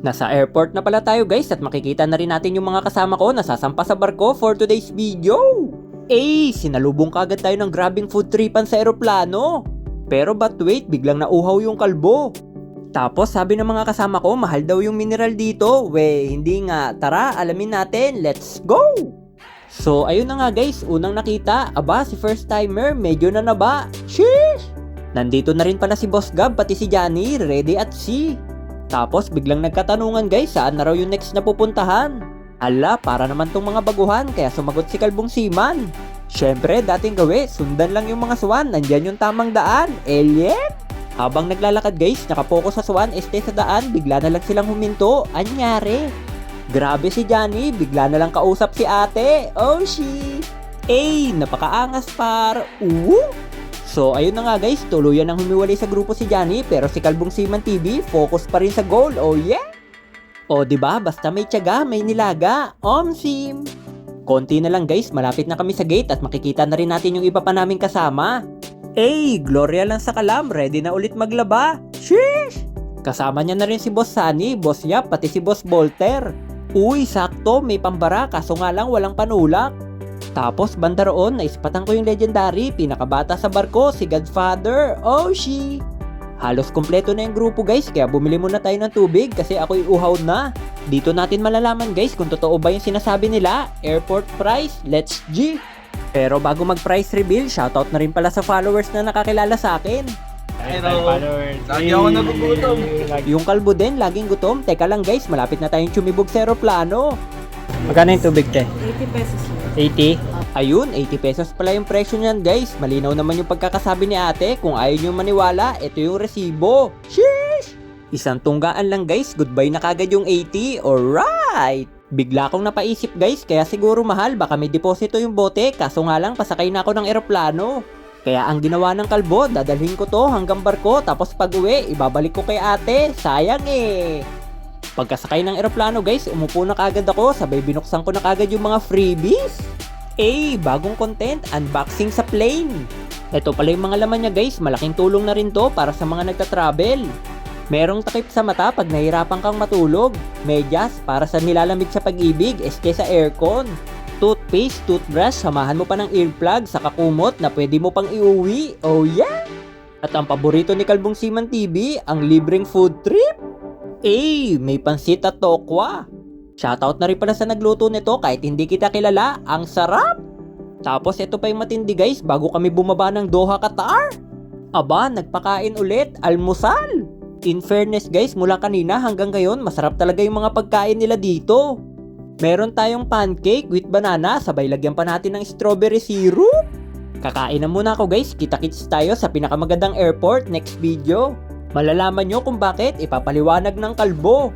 Nasa airport na pala tayo guys at makikita na rin natin yung mga kasama ko na sasampa sa barko for today's video. Eh, sinalubong kagad tayo ng grabing food tripan sa eroplano. Pero but wait, biglang nauhaw yung kalbo. Tapos sabi ng mga kasama ko, mahal daw yung mineral dito. We, hindi nga. Tara, alamin natin. Let's go! So, ayun na nga guys, unang nakita, aba si first timer, medyo na naba. Sheesh! Nandito na rin pala si Boss Gab, pati si Johnny, ready at see. Tapos biglang nagkatanungan guys, saan na raw yung next na pupuntahan? Ala, para naman tong mga baguhan, kaya sumagot si Kalbong Siman. Syempre, dating gawi, sundan lang yung mga swan, nandyan yung tamang daan, alien! Habang naglalakad guys, nakapokus sa swan, este sa daan, bigla na lang silang huminto, anyari? Grabe si Johnny, bigla na lang kausap si ate. Oh, she! Eh, napakaangas par. Uwu! So, ayun na nga guys, tuluyan ang humiwalay sa grupo si Johnny, pero si Kalbong Siman TV, focus pa rin sa goal. Oh, yeah! O, di ba? Basta may tiyaga, may nilaga. Omsim! Konti na lang guys, malapit na kami sa gate at makikita na rin natin yung iba pa naming kasama. Eh, Gloria lang sa kalam, ready na ulit maglaba. Sheesh! Kasama niya na rin si Boss Sunny, Boss Yap, pati si Boss Volter. Uy, sakto, may pambara, kaso nga lang walang panulak. Tapos banda roon, naispatan ko yung legendary, pinakabata sa barko, si Godfather, oh she! Halos kompleto na yung grupo guys, kaya bumili muna tayo ng tubig kasi ako'y uhaw na. Dito natin malalaman guys kung totoo ba yung sinasabi nila, airport price, let's G! Pero bago mag-price reveal, shoutout na rin pala sa followers na nakakilala sa akin. Hello. Lagi ako nagugutom. Yung kalbo din, laging gutom. Teka lang guys, malapit na tayong tsumibog sa aeroplano. Magkano yung tubig, te? 80 pesos. 80? Ayun, 80 pesos pala yung presyo niyan guys. Malinaw naman yung pagkakasabi ni ate. Kung ayaw nyo maniwala, ito yung resibo. Sheesh! Isang tunggaan lang guys, goodbye na kagad yung 80. Alright! Bigla akong napaisip guys, kaya siguro mahal, baka may deposito yung bote, kaso nga lang pasakay na ako ng eroplano. Kaya ang ginawa ng kalbo, dadalhin ko to hanggang barko, tapos pag uwi, ibabalik ko kay ate. Sayang eh! Pagkasakay ng eroplano guys, umupo na kagad ako, sabay binuksan ko na kagad yung mga freebies. Eh, bagong content, unboxing sa plane. Ito pala yung mga laman niya guys, malaking tulong na rin to para sa mga nagta-travel. Merong takip sa mata pag nahirapan kang matulog. Medyas para sa nilalamig sa pag-ibig, eske sa aircon. Toothpaste, toothbrush, samahan mo pa ng earplug sa kakumot na pwede mo pang iuwi. Oh yeah! At ang paborito ni Kalbong Siman TV, ang libreng food trip. Eh, may pansit at tokwa. Shoutout na rin pala sa nagluto nito kahit hindi kita kilala. Ang sarap! Tapos ito pa yung matindi guys bago kami bumaba ng Doha, Qatar. Aba, nagpakain ulit, almusal. In fairness guys, mula kanina hanggang ngayon, masarap talaga yung mga pagkain nila dito. Meron tayong pancake with banana, sabay lagyan pa natin ng strawberry syrup. Kakain na muna ako guys, kita-kits tayo sa pinakamagandang airport next video. Malalaman nyo kung bakit ipapaliwanag ng kalbo.